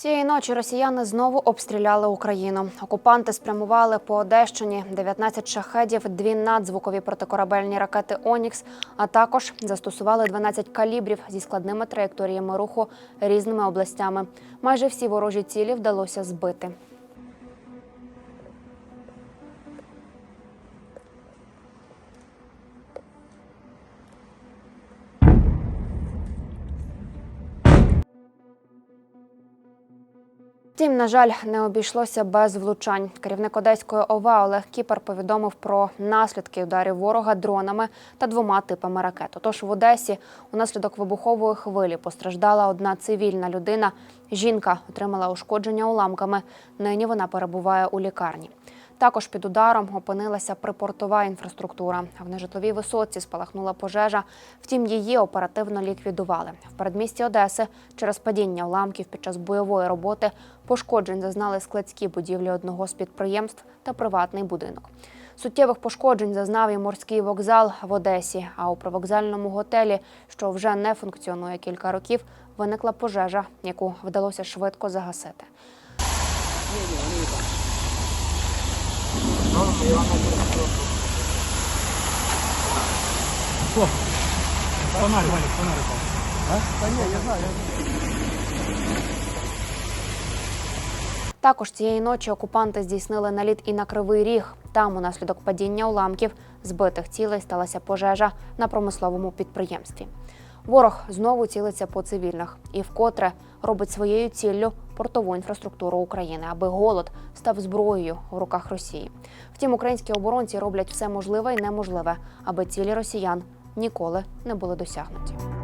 Цієї ночі росіяни знову обстріляли Україну. Окупанти спрямували по Одещині 19 шахедів, дві надзвукові протикорабельні ракети Онікс, а також застосували 12 калібрів зі складними траєкторіями руху різними областями. Майже всі ворожі цілі вдалося збити. Втім, на жаль, не обійшлося без влучань. Керівник Одеської ОВА Олег Кіпер повідомив про наслідки ударів ворога дронами та двома типами ракет. Отож, в Одесі унаслідок вибухової хвилі постраждала одна цивільна людина. Жінка отримала ушкодження уламками. Нині вона перебуває у лікарні. Також під ударом опинилася припортова інфраструктура. В нежитловій висотці спалахнула пожежа. Втім, її оперативно ліквідували. В передмісті Одеси через падіння уламків під час бойової роботи пошкоджень зазнали складські будівлі одного з підприємств та приватний будинок. Суттєвих пошкоджень зазнав і морський вокзал в Одесі. А у привокзальному готелі, що вже не функціонує кілька років, виникла пожежа, яку вдалося швидко загасити. Фонарь, Валик, фонарь упал. Також цієї ночі окупанти здійснили наліт і на кривий ріг. Там, унаслідок падіння уламків, збитих цілей сталася пожежа на промисловому підприємстві. Ворог знову цілиться по цивільних і вкотре робить своєю ціллю портову інфраструктуру України, аби голод став зброєю в руках Росії. Втім, українські оборонці роблять все можливе і неможливе, аби цілі росіян ніколи не були досягнуті.